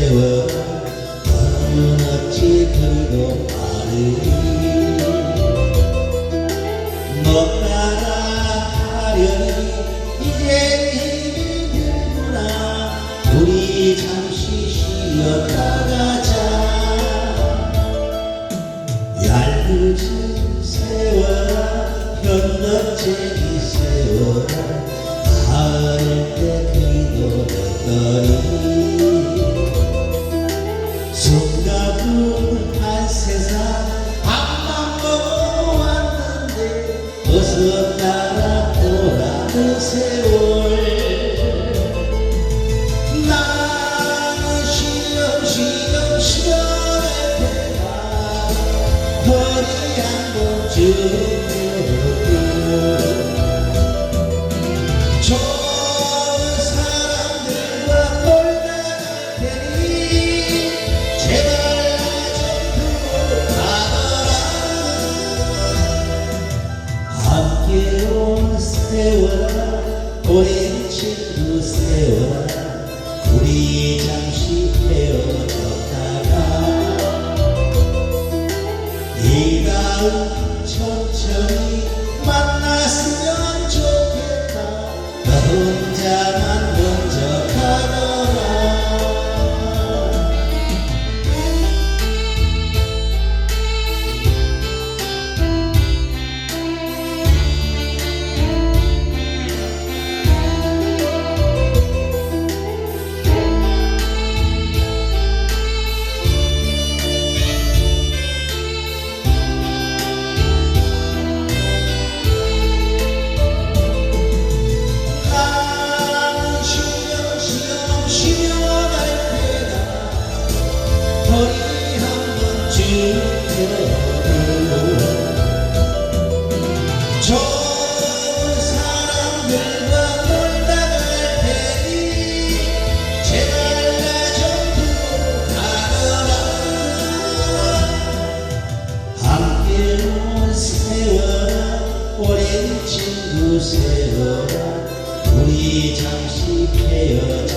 그리고 빠르니 못 따라가려니 이제 힘이 들구나. 우리 잠시 쉬었다 가자. 얄궂은 세월아 변덕쟁이 세월아 가을 때 기도했더니 허리 한번 쭉 이 허리 한번 쭉 펴고 좋은 사람들과 놀다 갈 테니 제발 나좀 가거라 함께 온 세월아 오랜 친구 세월아 우리 잠시 헤어져